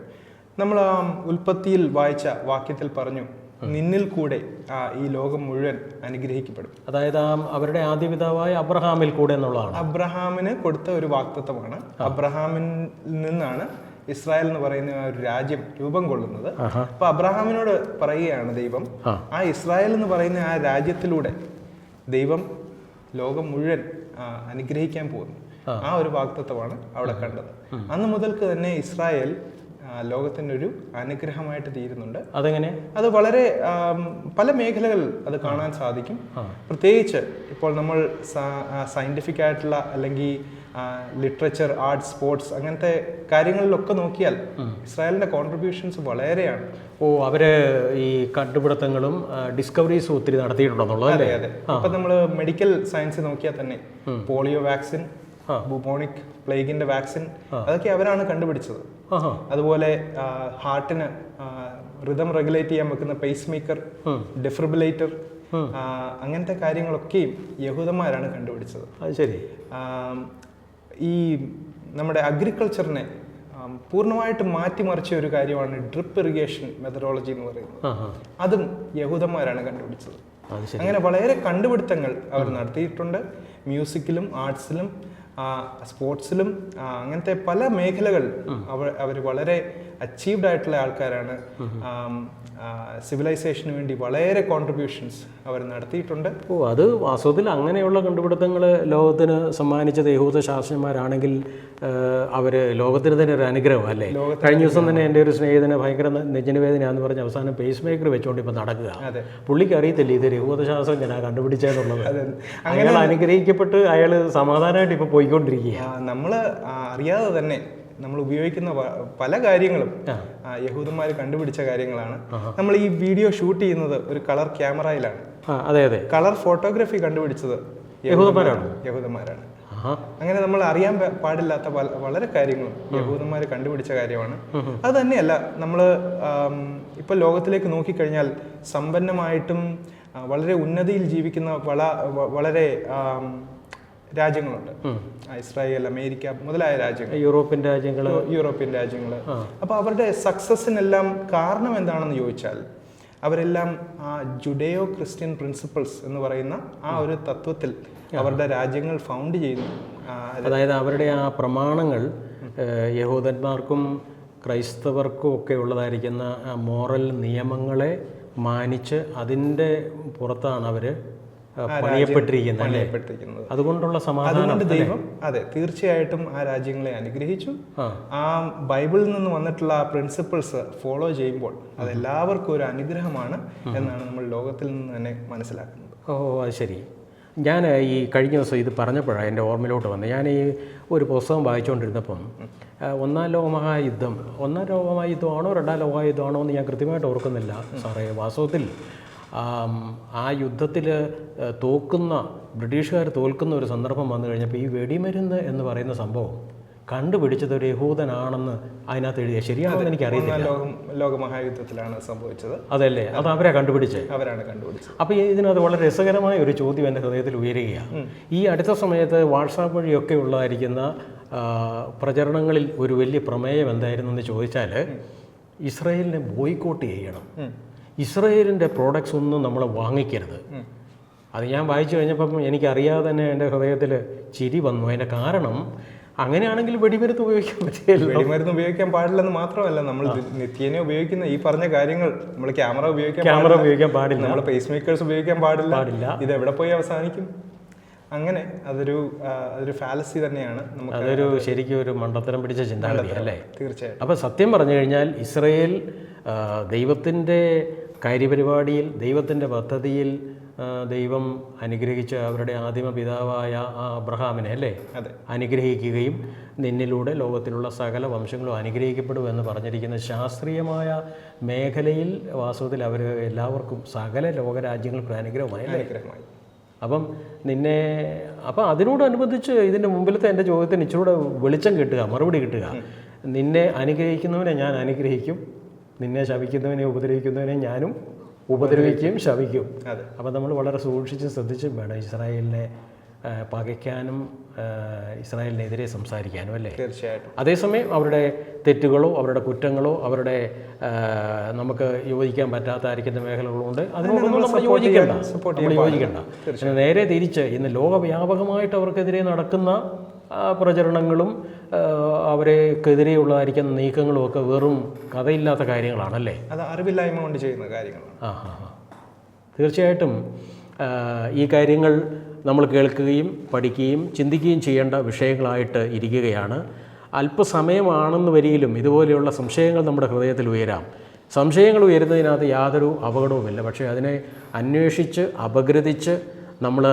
നമ്മൾ ആ ഉൽപ്പത്തിയിൽ വായിച്ച വാക്യത്തിൽ പറഞ്ഞു നിന്നിൽ കൂടെ ആ ഈ ലോകം മുഴുവൻ അനുഗ്രഹിക്കപ്പെടും. അതായത് ആ അവരുടെ ആദ്യപിതാവായ അബ്രഹാമിൽ കൂടെ എന്നുള്ളതാണ്. അബ്രഹാമിന് കൊടുത്ത ഒരു വാക്തത്വമാണ്. അബ്രഹാമിൽ നിന്നാണ് ഇസ്രായേൽ എന്ന് പറയുന്ന ആ ഒരു രാജ്യം രൂപം കൊള്ളുന്നത്. അപ്പൊ അബ്രഹാമിനോട് പറയുകയാണ് ദൈവം ആ. ഇസ്രായേൽ എന്ന് പറയുന്ന ആ രാജ്യത്തിലൂടെ ദൈവം ലോകം മുഴുവൻ അനുഗ്രഹിക്കാൻ പോകുന്നു. ആ. ഒരു വാക്തത്വമാണ് അവിടെ കണ്ടത്. അന്ന് മുതൽക്ക് തന്നെ ഇസ്രായേൽ ഒരു അനുഗ്രഹമായിട്ട് തീരുന്നുണ്ട്. അതെങ്ങനെ? അത് വളരെ പല മേഖലകൾ അത് കാണാൻ സാധിക്കും. പ്രത്യേകിച്ച് ഇപ്പോൾ നമ്മൾ സയന്റിഫിക് ആയിട്ടുള്ള അല്ലെങ്കിൽ ലിറ്ററേച്ചർ ആർട്സ് സ്പോർട്സ് അങ്ങനത്തെ കാര്യങ്ങളിലൊക്കെ നോക്കിയാൽ ഇസ്രായേലിന്റെ കോൺട്രിബ്യൂഷൻസ് വളരെയാണ്. ഓ അവർ ഈ കണ്ടുപിടുത്തങ്ങളും ഡിസ്കവറീസും ഒത്തിരി നടത്തിയിട്ടുണ്ടെന്നുള്ളത് അതെ അതെ. ഇപ്പൊ നമ്മൾ മെഡിക്കൽ സയൻസ് നോക്കിയാൽ തന്നെ പോളിയോ വാക്സിൻ ബുബോണിക് പ്ലേഗിന്റെ വാക്സിൻ അതൊക്കെ അവരാണ് കണ്ടുപിടിച്ചത്. അതുപോലെ ഹാർട്ടിന് റിതം റെഗുലേറ്റ് ചെയ്യാൻ വെക്കുന്ന പേസ് മേക്കർ ഡെഫിബ്രിലേറ്റർ അങ്ങനത്തെ കാര്യങ്ങളൊക്കെയും യഹൂദന്മാരാണ് കണ്ടുപിടിച്ചത്. അത് ശരി. ഈ നമ്മുടെ അഗ്രികൾച്ചറിനെ പൂർണമായിട്ട് മാറ്റിമറിച്ച ഒരു കാര്യമാണ് ഡ്രിപ്പ് ഇറിഗേഷൻ മെത്തഡോളജി എന്ന് പറയുന്നത്. അതും യഹൂദന്മാരാണ് കണ്ടുപിടിച്ചത്. അങ്ങനെ വളരെ കണ്ടുപിടുത്തങ്ങൾ അവർ നടത്തിയിട്ടുണ്ട്. മ്യൂസിക്കിലും ആർട്സിലും സ്പോർട്സിലും അങ്ങനത്തെ പല മേഖലകൾ അവർ അവർ വളരെ അച്ചീവ്ഡ് ആയിട്ടുള്ള ആൾക്കാരാണ്. സിവിലൈസേഷന് വേണ്ടി വളരെ കോൺട്രിബ്യൂഷൻസ് അവർ നടത്തിയിട്ടുണ്ട്. ഓ അത് വാസ്തവത്തിൽ അങ്ങനെയുള്ള കണ്ടുപിടുത്തങ്ങൾ ലോകത്തിന് സമ്മാനിച്ച ദേഹൂത ശാസ്ത്രന്മാരാണെങ്കിൽ അവർ ലോകത്തിന് തന്നെ ഒരു അനുഗ്രഹം അല്ലേ? കഴിഞ്ഞ ദിവസം തന്നെ എന്റെ ഒരു സ്നേഹിതനെ ഭയങ്കര നെഞ്ചിനുവേദനയാന്ന് പറഞ്ഞ അവസാനം പേസ് മേക്കർ വെച്ചുകൊണ്ട് ഇപ്പം നടക്കുക. പുള്ളിക്ക് അറിയത്തില്ല ഇത് യഹൂദ ശാസ്ത്രജ്ഞനാ കണ്ടുപിടിച്ചതെന്നുള്ളത് അയാൾ അനുഗ്രഹിക്കപ്പെട്ട് അയാൾ സമാധാനമായിട്ട് ഇപ്പോൾ പോയിക്കൊണ്ടിരിക്കുക നമ്മൾ അറിയാതെ തന്നെ നമ്മൾ ഉപയോഗിക്കുന്ന പല കാര്യങ്ങളും യഹൂദന്മാർ കണ്ടുപിടിച്ച കാര്യങ്ങളാണ്. നമ്മൾ ഈ വീഡിയോ ഷൂട്ട് ചെയ്യുന്നത് ഒരു കളർ ക്യാമറയിലാണ്. അതെ അതെ. കളർ ഫോട്ടോഗ്രാഫി കണ്ടുപിടിച്ചത് യഹൂദന്മാരാണ്. യഹൂദന്മാരാണ്. അങ്ങനെ നമ്മൾ അറിയാൻ പാടില്ലാത്ത വളരെ കാര്യങ്ങളും യഹൂദന്മാർ കണ്ടുപിടിച്ച കാര്യമാണ്. അത് തന്നെയല്ല നമ്മൾ ഇപ്പൊ ലോകത്തിലേക്ക് നോക്കിക്കഴിഞ്ഞാൽ സമ്പന്നമായിട്ടും വളരെ ഉന്നതിയിൽ ജീവിക്കുന്ന വള വളരെ രാജ്യങ്ങളുണ്ട്. ഇസ്രായേൽ അമേരിക്ക മുതലായ രാജ്യങ്ങൾ. യൂറോപ്യൻ രാജ്യങ്ങൾ യൂറോപ്യൻ രാജ്യങ്ങൾ അപ്പോൾ അവരുടെ സക്സസിനെല്ലാം കാരണം എന്താണെന്ന് ചോദിച്ചാൽ അവരെല്ലാം ആ ജുഡേയോ ക്രിസ്ത്യൻ പ്രിൻസിപ്പിൾസ് എന്ന് പറയുന്ന ആ ഒരു തത്വത്തിൽ അവരുടെ രാജ്യങ്ങൾ ഫൗണ്ട് ചെയ്യുന്നു. അതായത് അവരുടെ ആ പ്രമാണങ്ങൾ യഹൂദന്മാർക്കും ക്രൈസ്തവർക്കും ഒക്കെ ഉള്ളതായിരിക്കുന്ന മോറൽ നിയമങ്ങളെ മാനിച്ച് അതിന്റെ പുറത്താണ് അവർ പണിയപ്പെട്ടിരിക്കുന്നത് അതുകൊണ്ടുള്ള സമാധാനം അതുകൊണ്ട് ദൈവം അതെ തീർച്ചയായിട്ടും ആ രാജ്യങ്ങളെ അനുഗ്രഹിച്ചു. ആ. ബൈബിളിൽ നിന്ന് വന്നിട്ടുള്ള ആ പ്രിൻസിപ്പിൾസ് ഫോളോ ചെയ്യുമ്പോൾ അത് എല്ലാവർക്കും ഒരു അനുഗ്രഹമാണ് എന്നാണ് നമ്മൾ ലോകത്തിൽ നിന്ന് തന്നെ മനസ്സിലാക്കുന്നത്. ഓ അത് ശരി. ഞാൻ ഈ കഴിഞ്ഞ ദിവസം ഇത് പറഞ്ഞപ്പോഴാണ് എന്റെ ഓർമ്മയിലോട്ട് വന്നത്. ഞാൻ ഈ ഒരു പുസ്തകം വായിച്ചുകൊണ്ടിരുന്നപ്പം ഒന്നാം ലോകമഹായുദ്ധം ഒന്നാം ലോകമഹായുദ്ധമാണോ രണ്ടാം ലോകമഹായുദ്ധമാണോ എന്ന് ഞാൻ കൃത്യമായിട്ട് ഓർക്കുന്നില്ല. സാറേ വാസ്തവത്തിൽ ആം, യുദ്ധത്തിൽ തോക്കുന്ന ബ്രിട്ടീഷുകാർ തോൽക്കുന്ന ഒരു സന്ദർഭം വന്നു കഴിഞ്ഞപ്പോൾ ഈ വെടിമരുന്ന് എന്ന് പറയുന്ന സംഭവം കണ്ടുപിടിച്ചത് ഒരു യഹൂദനാണെന്ന് അതിനകത്ത് എഴുതിയ ശരിയാണെന്ന് എനിക്ക് അറിയില്ല ലോകം ലോകമഹായുദ്ധത്തിലാണ് സംഭവിച്ചത്. അതല്ലേ? അത് അവരെ കണ്ടുപിടിച്ചത് അവരാണ് കണ്ടുപിടിച്ചത്. അപ്പോൾ ഇതിനകത്ത് വളരെ രസകരമായ ഒരു ചോദ്യം എന്റെ ഹൃദയത്തിൽ ഉയരുകയാണ്. ഈ അടുത്ത സമയത്ത് വാട്സാപ്പ് വഴിയൊക്കെ ഉള്ളതായിരിക്കുന്ന പ്രചരണങ്ങളിൽ ഒരു വലിയ പ്രമേയം എന്തായിരുന്നു എന്ന് ചോദിച്ചാൽ ഇസ്രയേലിനെ ബോയ്ക്കോട്ട് ചെയ്യണം. ഇസ്രയേലിന്റെ പ്രോഡക്റ്റ്സ് ഒന്നും നമ്മൾ വാങ്ങിക്കരുത്. അത് ഞാൻ വായിച്ചു കഴിഞ്ഞപ്പം എനിക്കറിയാതെ തന്നെ എന്റെ ഹൃദയത്തിൽ ചിരി വന്നു. അതിന്റെ കാരണം അങ്ങനെയാണെങ്കിൽ വെടിമരുന്ന് ഉപയോഗിക്കാൻ പറ്റില്ല വെടിമരുന്ന് ഉപയോഗിക്കാൻ പാടില്ലെന്ന് മാത്രമല്ല നമ്മൾ നിത്യേനെ ഉപയോഗിക്കുന്ന ഈ പറഞ്ഞ കാര്യങ്ങൾ നമ്മൾ ക്യാമറ ഉപയോഗിക്കാൻ ക്യാമറ ഉപയോഗിക്കാൻ പാടില്ല. നമ്മൾ പേസ് മേക്കേഴ്സ് ഉപയോഗിക്കാൻ പാടില്ല പാടില്ല. ഇത് എവിടെ പോയി അവസാനിക്കും? അങ്ങനെ അതൊരു അതൊരു ഫാലസി തന്നെയാണ് നമുക്ക് അതൊരു ശരിക്കും ഒരു മണ്ടത്തരം പിടിച്ച ചിന്താഗതി അല്ലേ തീർച്ചയായും അപ്പോൾ സത്യം പറഞ്ഞു കഴിഞ്ഞാൽ ഇസ്രയേൽ ദൈവത്തിന്റെ ദൈവത്തിന്റെ കാര്യപരിപാടിയിൽ ദൈവത്തിന്റെ പദ്ധതിയിൽ ദൈവം അനുഗ്രഹിച്ച അവരുടെ ആദിമ പിതാവായ ആ അബ്രഹാമിനെ അല്ലേ. അനുഗ്രഹിക്കുകയും നിന്നിലൂടെ ലോകത്തിലുള്ള സകല വംശങ്ങളും അനുഗ്രഹിക്കപ്പെടും എന്ന് പറഞ്ഞിരിക്കുന്ന ശാസ്ത്രീയമായ മേഖലയിൽ വാസ്തവത്തിൽ അവർ എല്ലാവർക്കും സകല ലോകരാജ്യങ്ങൾക്കും അനുഗ്രഹമായി അനുഗ്രഹമായി. അപ്പം നിന്നെ അപ്പം അതിനോടനുബന്ധിച്ച് ഇതിന്റെ മുമ്പിലത്തെ എന്റെ ചോദ്യത്തിന് ഇച്ചിരൂടെ വെളിച്ചം കിട്ടുക മറുപടി കിട്ടുക. നിന്നെ അനുഗ്രഹിക്കുന്നവനെ ഞാൻ അനുഗ്രഹിക്കും നിന്നെ ശപിക്കുന്നവനെ ഉപദ്രവിക്കുന്നവനെ ഞാനും ഉപദ്രവിക്കുകയും ശപിക്കും. അതെ. അപ്പം നമ്മൾ വളരെ സൂക്ഷിച്ച് ശ്രദ്ധിച്ചും വേണം ഇസ്രായേലിനെ പകയ്ക്കാനും ഇസ്രായേലിനെതിരെ സംസാരിക്കാനും അല്ലേ? തീർച്ചയായിട്ടും. അതേസമയം അവരുടെ തെറ്റുകളോ അവരുടെ കുറ്റങ്ങളോ അവരുടെ നമുക്ക് യോജിക്കാൻ പറ്റാത്തായിരിക്കുന്ന മേഖലകളുണ്ട്. അതിനോടൊന്നും നമ്മൾ യോജിക്കണ്ട. നമ്മൾ യോജിക്കേണ്ട. നേരെ തിരിച്ച് ഇന്ന് ലോകവ്യാപകമായിട്ട് അവർക്കെതിരെ നടക്കുന്ന പ്രചരണങ്ങളും അവരെക്കെതിരെയുള്ളതായിരിക്കുന്ന നീക്കങ്ങളും ഒക്കെ വെറും കഥയില്ലാത്ത കാര്യങ്ങളാണല്ലേ? അത് അറിവില്ലായ്മ കൊണ്ട് ചെയ്യുന്ന കാര്യങ്ങളാണ്. ആ ഹാ ഹാ തീർച്ചയായിട്ടും ഈ കാര്യങ്ങൾ നമ്മൾ കേൾക്കുകയും പഠിക്കുകയും ചിന്തിക്കുകയും ചെയ്യേണ്ട വിഷയങ്ങളായിട്ട് ഇരിക്കുകയാണ്. അല്പസമയമാണെന്ന് വരിയിലും ഇതുപോലെയുള്ള സംശയങ്ങൾ നമ്മുടെ ഹൃദയത്തിൽ ഉയരാം. സംശയങ്ങൾ ഉയരുന്നതിനകത്ത് യാതൊരു അപകടവുമില്ല. പക്ഷേ അതിനെ അന്വേഷിച്ച് അപഗ്രഥിച്ച് നമ്മൾ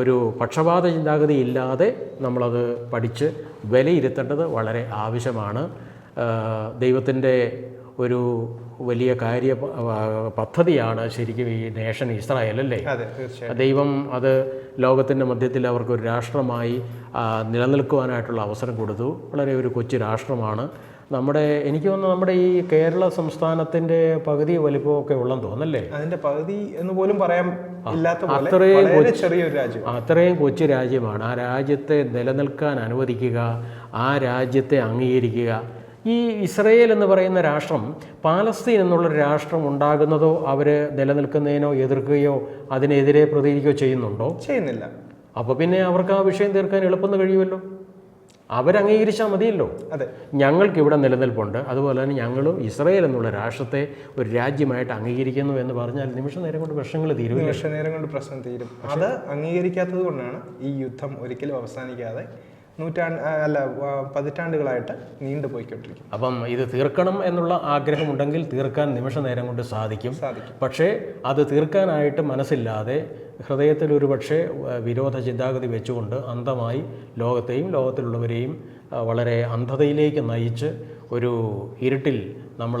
ഒരു പക്ഷപാത ചിന്താഗതി ഇല്ലാതെ നമ്മളത് പഠിച്ച് വിലയിരുത്തേണ്ടത് വളരെ ആവശ്യമാണ്. ദൈവത്തിന്റെ ഒരു വലിയ കാര്യ പദ്ധതിയാണ് ശരിക്കും ഈ നേഷൻ ഇസ്രായേൽ അല്ലേ? ദൈവം അത് ലോകത്തിന്റെ മധ്യത്തിൽ അവർക്ക് ഒരു രാഷ്ട്രമായി നിലനിൽക്കുവാനായിട്ടുള്ള അവസരം കൊടുത്തു. വളരെ ഒരു കൊച്ചു രാഷ്ട്രമാണ്. നമ്മുടെ എനിക്ക് തോന്നുന്നു നമ്മുടെ ഈ കേരള സംസ്ഥാനത്തിന്റെ പകുതി വലിപ്പമൊക്കെ ഉള്ളെന്ന് തോന്നല്ലേ അതിന്റെ പകുതി എന്ന് പോലും പറയാൻ ഇല്ലാത്ത അത്രയും ചെറിയൊരു രാജ്യം. അത്രയും കൊച്ചു രാജ്യമാണ്. ആ രാജ്യത്തെ നിലനിൽക്കാൻ അനുവദിക്കുക ആ രാജ്യത്തെ അംഗീകരിക്കുക. ഈ ഇസ്രയേൽ എന്ന് പറയുന്ന രാഷ്ട്രം പാലസ്തീൻ എന്നുള്ളൊരു രാഷ്ട്രം ഉണ്ടാകുന്നതോ അവർ നിലനിൽക്കുന്നതിനോ എതിർക്കുകയോ അതിനെതിരെ പ്രതികരിക്കുകയോ ചെയ്യുന്നുണ്ടോ? ചെയ്യുന്നില്ല. അപ്പോൾ പിന്നെ അവർക്ക് ആ വിഷയം തീർക്കാൻ എളുപ്പം കഴിയുമല്ലോ? അവരംഗീകരിച്ചാൽ മതിയല്ലോ. അതെ. ഞങ്ങൾക്ക് ഇവിടെ നിലനിൽപ്പുണ്ട്. അതുപോലെ തന്നെ ഞങ്ങളും ഇസ്രയേൽ എന്നുള്ള രാഷ്ട്രത്തെ ഒരു രാജ്യമായിട്ട് അംഗീകരിക്കുന്നു എന്ന് പറഞ്ഞാൽ നിമിഷ നേരം കൊണ്ട് പ്രശ്നങ്ങൾ തീരും നിമിഷ നേരം കൊണ്ട് പ്രശ്നം തീരും. അത് അംഗീകരിക്കാത്തത് കൊണ്ടാണ് ഈ യുദ്ധം ഒരിക്കലും അവസാനിക്കാതെ നൂറ്റാണ്ട് അല്ല പതിറ്റാണ്ടുകളായിട്ട് നീണ്ടുപോയിക്കൊണ്ടിരിക്കും അപ്പം ഇത് തീർക്കണം എന്നുള്ള ആഗ്രഹമുണ്ടെങ്കിൽ തീർക്കാൻ നിമിഷ നേരം കൊണ്ട് സാധിക്കും. സാധിക്കും. പക്ഷേ അത് തീർക്കാനായിട്ട് മനസ്സില്ലാതെ ഹൃദയത്തിൽ ഒരു പക്ഷേ വിരോധ ചിന്താഗതി വെച്ചുകൊണ്ട് അന്ധമായി ലോകത്തെയും ലോകത്തിലുള്ളവരെയും വളരെ അന്ധതയിലേക്ക് നയിച്ച് ഒരു ഇരുട്ടിൽ നമ്മൾ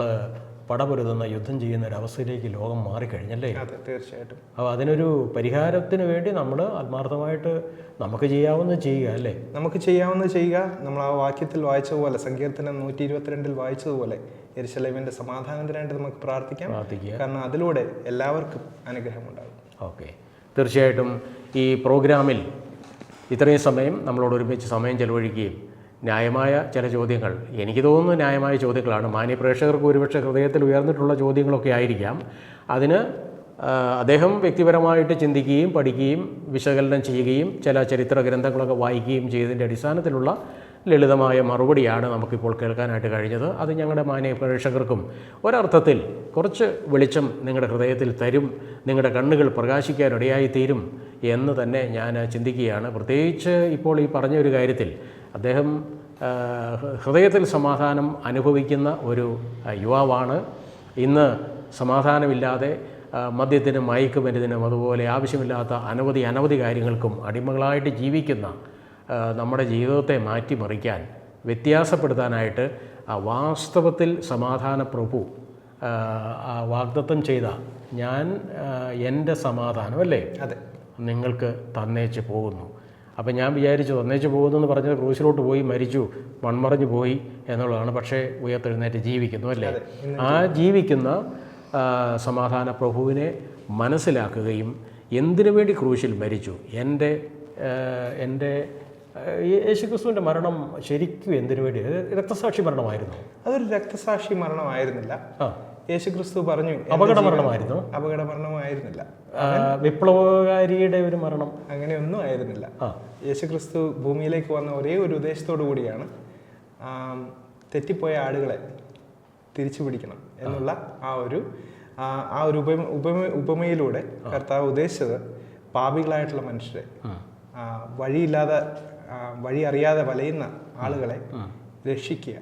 പടപൊരുതുന്ന യുദ്ധം ചെയ്യുന്ന ഒരു അവസ്ഥയിലേക്ക് ലോകം മാറിക്കഴിഞ്ഞല്ലേ? തീർച്ചയായിട്ടും. അപ്പോൾ അതിനൊരു പരിഹാരത്തിന് വേണ്ടി നമ്മൾ ആത്മാർത്ഥമായിട്ട് നമുക്ക് ചെയ്യാവുന്ന ചെയ്യുക അല്ലേ? നമുക്ക് ചെയ്യാവുന്ന ചെയ്യുക. നമ്മൾ ആ വാക്യത്തിൽ വായിച്ചതുപോലെ സങ്കീർത്തനം നൂറ്റി ഇരുപത്തിരണ്ടിൽ വായിച്ചതുപോലെ എരിശലേമിന്റെ സമാധാനത്തിനായിട്ട് നമുക്ക് പ്രാർത്ഥിക്കാം. പ്രാർത്ഥിക്കുക. കാരണം അതിലൂടെ എല്ലാവർക്കും അനുഗ്രഹം ഉണ്ടാകും ഓക്കെ. തീർച്ചയായിട്ടും ഈ പ്രോഗ്രാമിൽ ഇത്രയും സമയം നമ്മളോട് ഒരുമിച്ച് സമയം ചെലവഴിക്കുകയും ന്യായമായ ചില ചോദ്യങ്ങൾ. എനിക്ക് തോന്നുന്നു ന്യായമായ ചോദ്യങ്ങളാണ്. മാന്യ പ്രേക്ഷകർക്ക് ഒരുപക്ഷെ ഹൃദയത്തിൽ ഉയർന്നിട്ടുള്ള ചോദ്യങ്ങളൊക്കെ ആയിരിക്കാം. അതിന് അദ്ദേഹം വ്യക്തിപരമായിട്ട് ചിന്തിക്കുകയും പഠിക്കുകയും വിശകലനം ചെയ്യുകയും ചില ചരിത്ര ഗ്രന്ഥങ്ങളൊക്കെ വായിക്കുകയും ചെയ്തതിന്റെ അടിസ്ഥാനത്തിലുള്ള ലളിതമായ മറുപടിയാണ് നമുക്കിപ്പോൾ കേൾക്കാനായിട്ട് കഴിഞ്ഞത്. അത് ഞങ്ങളുടെ മാന്യ പ്രേക്ഷകർക്കും ഒരർത്ഥത്തിൽ കുറച്ച് വെളിച്ചം നിങ്ങളുടെ ഹൃദയത്തിൽ തരും നിങ്ങളുടെ കണ്ണുകൾ പ്രകാശിക്കാനിടയായി തീരും എന്ന് തന്നെ ഞാൻ ചിന്തിക്കുകയാണ്. പ്രത്യേകിച്ച് ഇപ്പോൾ ഈ പറഞ്ഞ ഒരു കാര്യത്തിൽ അദ്ദേഹം ഹൃദയത്തിൽ സമാധാനം അനുഭവിക്കുന്ന ഒരു യുവാവാണ്. ഇന്ന് സമാധാനമില്ലാതെ മദ്യത്തിനും മയക്കുമരുന്നിനും അതുപോലെ ആവശ്യമില്ലാത്ത അനവധി അനവധി കാര്യങ്ങൾക്കും അടിമകളായിട്ട് ജീവിക്കുന്ന നമ്മുടെ ജീവിതത്തെ മാറ്റിമറിക്കാൻ വ്യത്യാസപ്പെടുത്താനായിട്ട് ആ വാസ്തവത്തിൽ സമാധാന പ്രഭു വാഗ്ദത്തം ചെയ്ത ഞാൻ എന്റെ സമാധാനം അല്ലേ? അതെ. നിങ്ങൾക്ക് തന്നേച്ച് പോകുന്നു. അപ്പം ഞാൻ വിചാരിച്ചു ഒന്നേച്ച് പോകുന്നു എന്ന് പറഞ്ഞത് ക്രൂശിലോട്ട് പോയി മരിച്ചു മൺമറഞ്ഞു പോയി എന്നുള്ളതാണ്. പക്ഷേ ഉയർത്തെഴുന്നേറ്റ് ജീവിക്കുന്നു അല്ലേ? ആ ജീവിക്കുന്ന സമാധാന പ്രഭുവിനെ മനസ്സിലാക്കുകയും എന്തിനു വേണ്ടി ക്രൂശിൽ മരിച്ചു? എന്റെ എന്റെ യേശുക്രിസ്തുവിന്റെ മരണം ശരിക്കും എന്തിനു വേണ്ടി? രക്തസാക്ഷി മരണമായിരുന്നു? അതൊരു രക്തസാക്ഷി മരണമായിരുന്നില്ല. ആ. യേശുക്രിസ്തു പറഞ്ഞു അപകട മരണമായിരുന്നു? അപകട മരണമായിരുന്നില്ല. വിപ്ലവകാരിയുടെ ഒരു മരണം. അങ്ങനെയൊന്നും ആയിരുന്നില്ല. ആ. യേശുക്രിസ്തു ഭൂമിയിലേക്ക് വന്ന ഒരേ ഒരു ഉദ്ദേശത്തോടു കൂടിയാണ് തെറ്റിപ്പോയ ആടുകളെ തിരിച്ചു പിടിക്കണം എന്നുള്ള ആ ഒരു ആ ഒരു ഉപമ ഉപമ ഉപമയിലൂടെ കർത്താവ് ഉദ്ദേശിച്ചത് പാപികളായിട്ടുള്ള മനുഷ്യരെ ആ, വഴിയില്ലാതെ വഴി അറിയാതെ വലയുന്ന ആളുകളെ രക്ഷിക്കുക.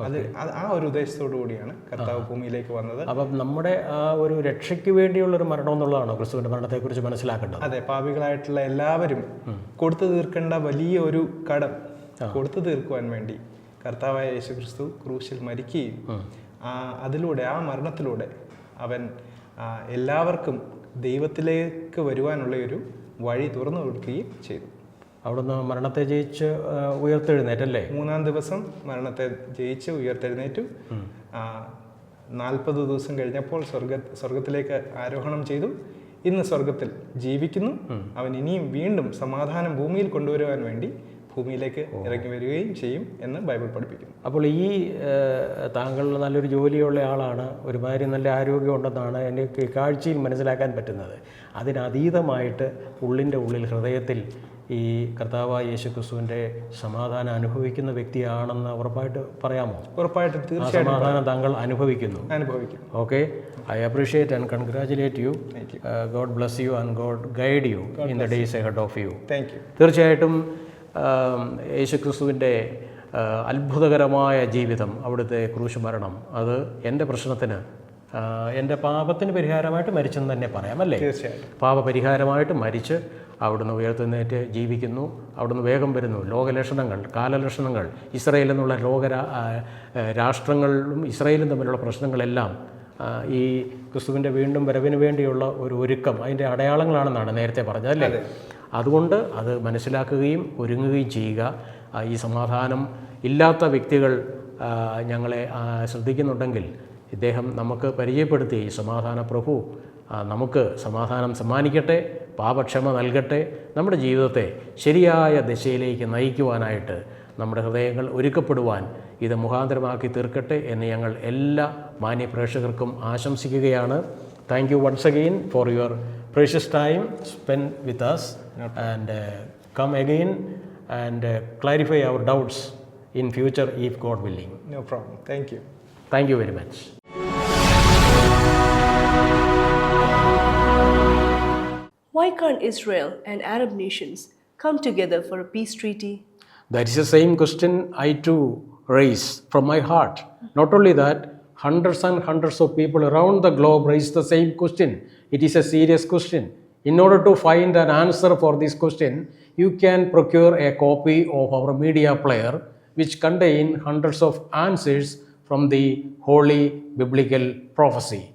അത് ആ ഒരു ഉദ്ദേശത്തോടു കൂടിയാണ് കർത്താവ് ഭൂമിയിലേക്ക് വന്നത്. അപ്പം നമ്മുടെ ആ ഒരു രക്ഷയ്ക്ക് വേണ്ടിയുള്ള ഒരു മരണം എന്നുള്ളതാണോ ക്രിസ്തുവിന്റെ മരണത്തെക്കുറിച്ച് മനസ്സിലാക്കേണ്ടത്? അതെ പാപികളായിട്ടുള്ള എല്ലാവരും കൊടുത്തു തീർക്കേണ്ട വലിയ ഒരു കടം കൊടുത്തു തീർക്കുവാൻ വേണ്ടി കർത്താവായ യേശു ക്രിസ്തു ക്രൂശിൽ മരിക്കുകയും ആ, അതിലൂടെ ആ മരണത്തിലൂടെ അവൻ എല്ലാവർക്കും ദൈവത്തിലേക്ക് വരുവാനുള്ള ഒരു വഴി തുറന്നു കൊടുക്കുകയും ചെയ്തു. അവിടുന്ന് മരണത്തെ ജയിച്ച് ഉയർത്തെഴുന്നേറ്റല്ലേ? മൂന്നാം ദിവസം മരണത്തെ ജയിച്ച് ഉയർത്തെഴുന്നേറ്റു. നാൽപ്പത് ദിവസം കഴിഞ്ഞപ്പോൾ സ്വർഗ സ്വർഗത്തിലേക്ക് ആരോഹണം ചെയ്തു. ഇന്ന് സ്വർഗത്തിൽ ജീവിക്കുന്നു. അവൻ ഇനിയും വീണ്ടും സമാധാനം ഭൂമിയിൽ കൊണ്ടുവരുവാൻ വേണ്ടി ഭൂമിയിലേക്ക് ഇറങ്ങി വരികയും ചെയ്യും എന്ന് ബൈബിൾ പഠിപ്പിക്കുന്നു. അപ്പോൾ ഈ താങ്കൾ നല്ലൊരു ജോലിയുള്ള ആളാണ് ഒരുമാതിരി നല്ല ആരോഗ്യമുണ്ടെന്നാണ് എനിക്ക് കാഴ്ചയിൽ മനസ്സിലാക്കാൻ പറ്റുന്നത്. അതിനതീതമായിട്ട് ഉള്ളിന്റെ ഉള്ളിൽ ഹൃദയത്തിൽ ഈ കർത്താവായ യേശു ക്രിസ്തുവിന്റെ സമാധാനം അനുഭവിക്കുന്ന വ്യക്തിയാണെന്ന് ഉറപ്പായിട്ട് പറയാമോ? ഉറപ്പായിട്ട് തീർച്ചയായും സമാധാനം താങ്കൾ അനുഭവിക്കുന്നു. അനുഭവിക്കുന്നു. Okay. I appreciate and congratulate you. God bless you and God guide you in the days ahead of you. Thank you തീർച്ചയായിട്ടും യേശു യേശുക്രിസ്തുവിന്റെ അത്ഭുതകരമായ ജീവിതം അവിടുത്തെ ക്രൂശ് മരണം. അത് എന്റെ പ്രശ്നത്തിന് എന്റെ പാപത്തിന് പരിഹാരമായിട്ട് മരിച്ചെന്ന് തന്നെ പറയാം അല്ലേ? തീർച്ചയായിട്ടും. പാപപരിഹാരമായിട്ട് മരിച്ച് അവിടുന്ന് ഉയർത്തുന്നേറ്റ് ജീവിക്കുന്നു. അവിടുന്ന് വേഗം വരുന്നു. ലോകലക്ഷണങ്ങൾ കാലലക്ഷണങ്ങൾ ഇസ്രയേൽ എന്നുള്ള ലോക രാഷ്ട്രങ്ങളും ഇസ്രയേലും തമ്മിലുള്ള പ്രശ്നങ്ങളെല്ലാം ഈ ക്രിസ്തുവിന്റെ വീണ്ടും വരവിന് വേണ്ടിയുള്ള ഒരു ഒരുക്കം അതിന്റെ അടയാളങ്ങളാണെന്നാണ് നേരത്തെ പറഞ്ഞത് അല്ലേ? അതുകൊണ്ട് അത് മനസ്സിലാക്കുകയും ഒരുങ്ങുകയും ചെയ്യുക. ഈ സമാധാനം ഇല്ലാത്ത വ്യക്തികൾ ഞങ്ങളെ ശ്രദ്ധിക്കുന്നുണ്ടെങ്കിൽ ഇദ്ദേഹം നമുക്ക് പരിചയപ്പെടുത്തി. ഈ സമാധാന പ്രഭു നമുക്ക് സമാധാനം സമ്മാനിക്കട്ടെ പാപക്ഷമ നൽകട്ടെ നമ്മുടെ ജീവിതത്തെ ശരിയായ ദിശയിലേക്ക് നയിക്കുവാനായിട്ട് നമ്മുടെ ഹൃദയങ്ങൾ ഒരുക്കപ്പെടുവാൻ ഇത് മുഖാന്തരമാക്കി തീർക്കട്ടെ എന്ന് ഞങ്ങൾ എല്ലാ മാന്യ പ്രേക്ഷകർക്കും ആശംസിക്കുകയാണ്. Thank you once again for your precious time spent with us. And come come and clarify uh, doubts in future in future if God willing. No problem thank you Thank you very much. Why can't Israel and Arab nations come together for a peace treaty? That is the same question I too raise from my heart. Not only that, hundreds and hundreds of people around the globe raise the same question. It is a serious question. In order to find an answer for this question, you can procure a copy of our media player which contain hundreds of answers from the holy biblical prophecy.